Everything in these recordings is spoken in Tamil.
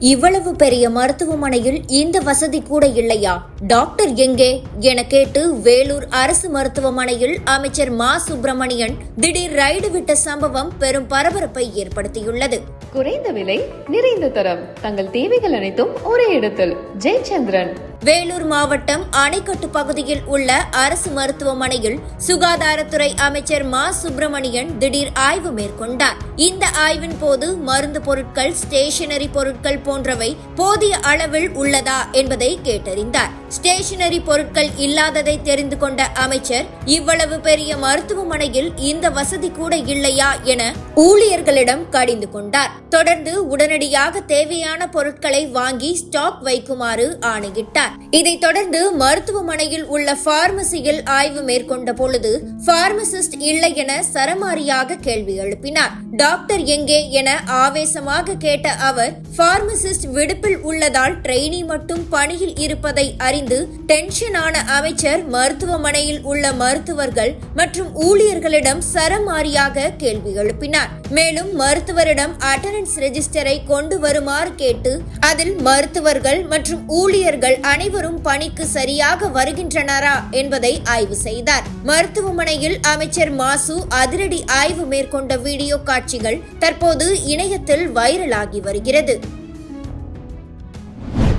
இவ்வளவு பெரிய மருத்துவமனையில் இந்த வசதி கூட இல்லையா? டாக்டர் எங்கே? என கேட்டு வேலூர் அரசு மருத்துவமனையில் அமைச்சர் மா. சுப்பிரமணியன் திடீர் ரைடு விட்ட சம்பவம் பெரும் பரபரப்பை ஏற்படுத்தியுள்ளது. குறைந்த விலை நிறைந்த தரம். தங்கள் தேவைகள் அனைத்தும் ஒரே இடத்தில். ஜெயச்சந்திரன். வேலூர் மாவட்டம் அணைக்கட்டு பகுதியில் உள்ள அரசு மருத்துவமனையில் சுகாதாரத்துறை அமைச்சர் மா. சுப்பிரமணியன் திடீர் ஆய்வு மேற்கொண்டார். இந்த ஆய்வின் போது மருந்து பொருட்கள் ஸ்டேஷனரி பொருட்கள் போன்றவை போதிய அளவில் உள்ளதா என்பதை கேட்டறிந்தார். ஸ்டேஷனரி பொருட்கள் இல்லாததை தெரிந்து கொண்ட அமைச்சர் இவ்வளவு பெரிய மருத்துவமனையில் இந்த வசதி கூட இல்லையா என ஊழியர்களிடம் கடிந்து கொண்டார். தொடர்ந்து உடனடியாக தேவையான பொருட்களை வாங்கி ஸ்டாக் வைக்குமாறு ஆணையிட்டார். இதைத் தொடர்ந்து மருத்துவமனையில் உள்ள பார்மசியில் ஆய்வு மேற்கொண்ட பொழுது பார்மசிஸ்ட் இல்லை என சரமாரியாக கேள்வி எழுப்பினார். டாக்டர் எங்கே என ஆவேசமாக கேட்ட அவர் பார்மசிஸ்ட் விடுப்பில் உள்ளதால் ட்ரெயினி மட்டும் பணியில் இருப்பதை அறிந்து டென்ஷனான அமைச்சர் மருத்துவமனையில் உள்ள மருத்துவர்கள் மற்றும் ஊழியர்களிடம் சரமாரியாக கேள்வி எழுப்பினார். மேலும் மருத்துவரிடம் அட்டண்டன்ஸ் ரெஜிஸ்டரை கொண்டு வருமாறு கேட்டு அதில் மருத்துவர்கள் மற்றும் ஊழியர்கள் அனைவரும் பணிக்கு சரியாக வருகின்றனரா என்பதை ஆய்வு செய்தார். மருத்துவமனையில் அமைச்சர் மாசு அதிரடி ஆய்வு மேற்கொண்ட வீடியோ காட்சிகள் தற்போது இணையத்தில் வைரலாகி வருகிறது.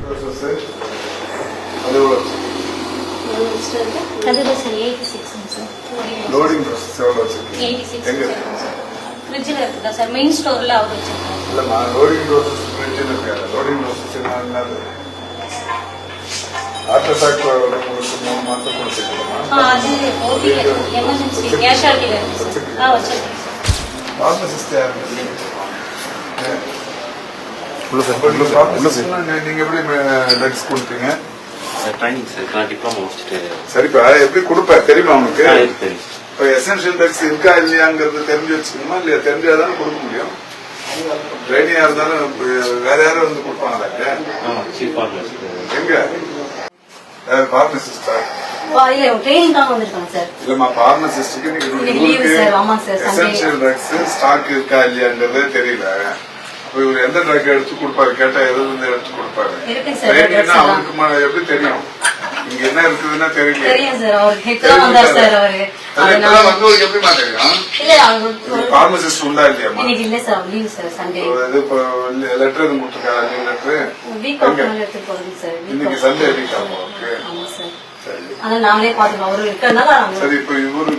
சார் அது எவ்வளோ அதுதான் சார் எயிட்டி சிக்ஸுங்க சார் லோடிங் ப்ராசஸ் எவ்வளோ வச்சிருக்கீங்க. எயிட்டி சிக்ஸ் எங்க? ஃப்ரிட்ஜில் இருக்குதா சார் மெயின் ஸ்டோரில் அவர் வச்சிருக்காரு. இல்லைம்மா லோடிங் ப்ராசஸ் ஃப்ரிட்ஜில் இருக்காது லோடிங் ப்ராசஸ் என்னது ஹார்ட் அட்டாக் உங்களுக்கு மூணு மாதம் ஆ கொடுத்துருக்கோமா அது ஓபி எமர்ஜென்சி கேஷுவாலிட்டியில் இருக்கு சார் ஆ வச்சிருக்கேன் சார் ஃபார்மசிஸ்ட் யார்? உள்ள சார் உள்ள சார் உள்ள சார் நீங்கள் எப்படி ட்ரக்ஸ் கொடுத்தீங்க? Training sir. நான் டிப்ளமோ முடிச்சுட்டு சரிப்பா எப்படி கொடுப்ப தெரியுமா உனக்கு. இப்போ எசென்ஷியல் ட்ரக்ஸ் இருக்கா இல்லையாங்கிறது தெரிஞ்சு வச்சுக்கணுமா? இல்லையா? தெரிஞ்சாதானே கொடுக்க முடியும். ட்ரைனியா இருந்தாலும் வேற யாரும் வந்து கொடுப்பாங்க எங்க? பார்மசிஸ்டா தெரியல. அப்ப இவர் எந்த ட்ரக் எடுத்து கொடுப்பாரு? கேட்டா எதுல இருந்து எடுத்து கொடுப்பாரு. அவருக்கு எப்படி தெரியும்? இங்க என்ன இருக்குதுன்னா தெரியல தெரியும் தெரியும் இல்லை அவர் பார்மசிஸ்ட் உண்டா இல்லையாம்மா இன்னைக்கு இல்லை சார் லீவ் சார் சண்டே இது இப்போ லெட்டர் எதுவும் கொடுத்துருக்காரு லீவ் லெட்டர் இன்னைக்கு சண்டே வீக் ஆகும் ஓகே சார். இப்போ இவருக்கு